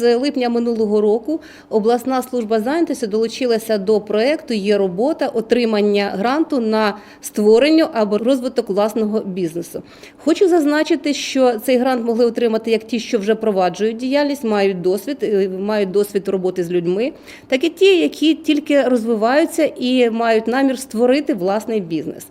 з липня минулого року обласна служба зайнятості долучилася до проекту Є робота отримання гранту на створення або розвиток власного бізнесу. Хочу зазначити, що цей грант могли отримати як ті, що вже проваджують діяльність, мають досвід, е, мають досвід роботи з людьми, так і ті, які тільки розвиваються і мають намір створити власний бізнес.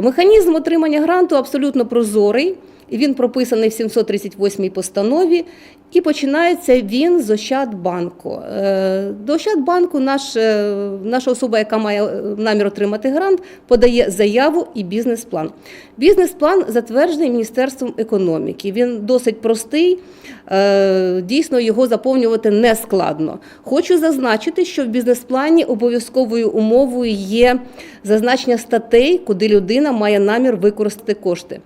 Механізм отримання гранту абсолютно прозорий. Він прописаний в 738 постанові, і починається він з Ощадбанку. Е, До Ощадбанку наш, е, наша особа, яка має е, намір отримати грант, подає заяву і бізнес-план. Бізнес-план затверджений Міністерством економіки. Він досить простий, дійсно його заповнювати не складно. Хочу зазначити, що в бізнес-плані обов'язковою умовою є зазначення статей, куди людина має намір використати кошти.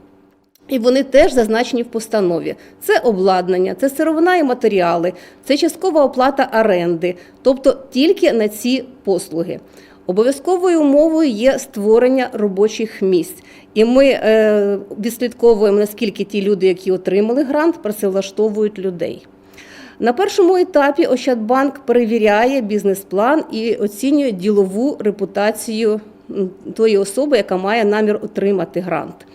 І вони теж зазначені в постанові. Це обладнання, це сировина і матеріали, це часткова оплата оренди, тобто тільки на ці послуги. Обов'язковою умовою є створення робочих місць. І ми е, відслідковуємо, наскільки ті люди, які отримали грант, працевлаштовують людей. На першому етапі Ощадбанк перевіряє бізнес-план і оцінює ділову репутацію тої особи, яка має намір отримати грант.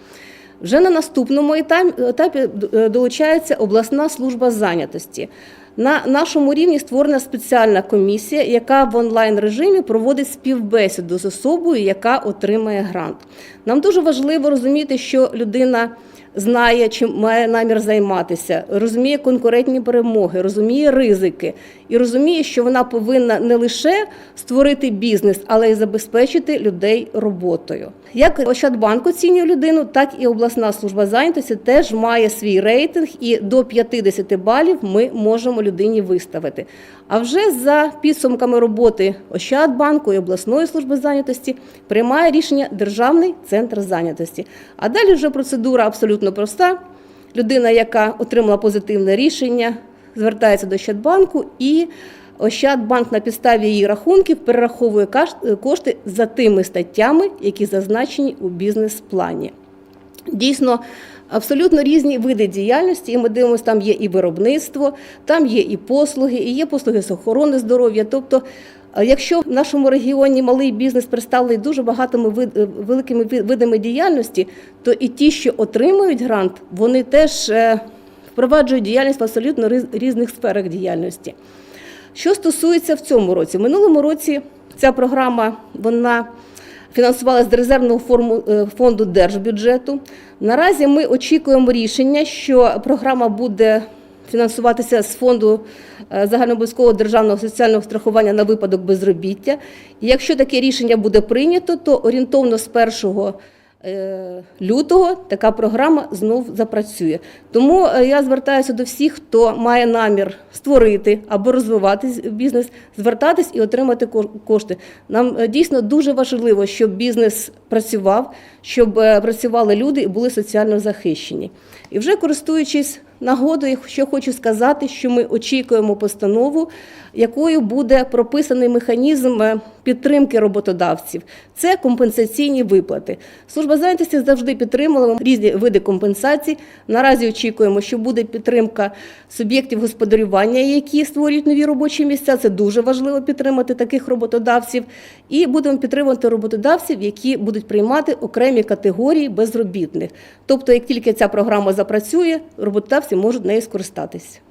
Вже на наступному етапі- е, долучається обласна служба зайнятості. На нашому рівні створена спеціальна комісія, яка в онлайн режимі проводить співбесіду з особою, яка отримає грант. Нам дуже важливо розуміти, що людина знає, чим має намір займатися, розуміє конкурентні перемоги, розуміє ризики і розуміє, що вона повинна не лише створити бізнес, але й забезпечити людей роботою. Як Ощадбанк оцінює людину, так і обласна служба зайнятості теж має свій рейтинг, і до 50 балів ми можемо людині виставити. А вже за підсумками роботи Ощадбанку і обласної служби зайнятості приймає рішення Державний центр зайнятості. А далі вже процедура абсолютно проста. Людина, яка отримала позитивне рішення, звертається до Ощадбанку і Ощадбанк на підставі її рахунків перераховує кошти за тими статтями, які зазначені у бізнес-плані. Дійсно, абсолютно різні види діяльності, і ми дивимося, там є і виробництво, там є і послуги, і є послуги з охорони здоров'я. Тобто, е, якщо в нашому регіоні малий бізнес представлений дуже багатими е, великими видами діяльності, то і ті, що отримують грант, вони теж е, впроваджують діяльність в абсолютно різних сферах діяльності. Що стосується в цьому році, в минулому році ця програма вона фінансувалася з резервного форму- е, фонду держбюджету. Наразі ми очікуємо рішення, що програма буде фінансуватися з фонду е, загальнообов'язкового державного соціального страхування на випадок безробіття. І якщо таке рішення буде прийнято, то орієнтовно з 1 е, лютого така програма знов запрацює. Тому е, я звертаюся до всіх, хто має намір створити або розвивати бізнес, звертатись і отримати ко- кошти. Нам е, дійсно дуже важливо, щоб бізнес працював, щоб е, працювали люди і були соціально захищені. І вже користуючись нагодою, що хочу сказати, що ми очікуємо постанову, якою буде прописаний механізм е, підтримки роботодавців. Це компенсаційні виплати. Служба зайнятості завжди підтримувала різні види компенсацій. Наразі очікуємо, що буде підтримка суб'єктів господарювання, які створюють нові робочі місця. Це дуже важливо підтримати таких роботодавців. І будемо підтримувати роботодавців, які будуть приймати окремі категорії безробітних. Тобто, як тільки ця програма запрацює, роботодавці можуть нею скористатись.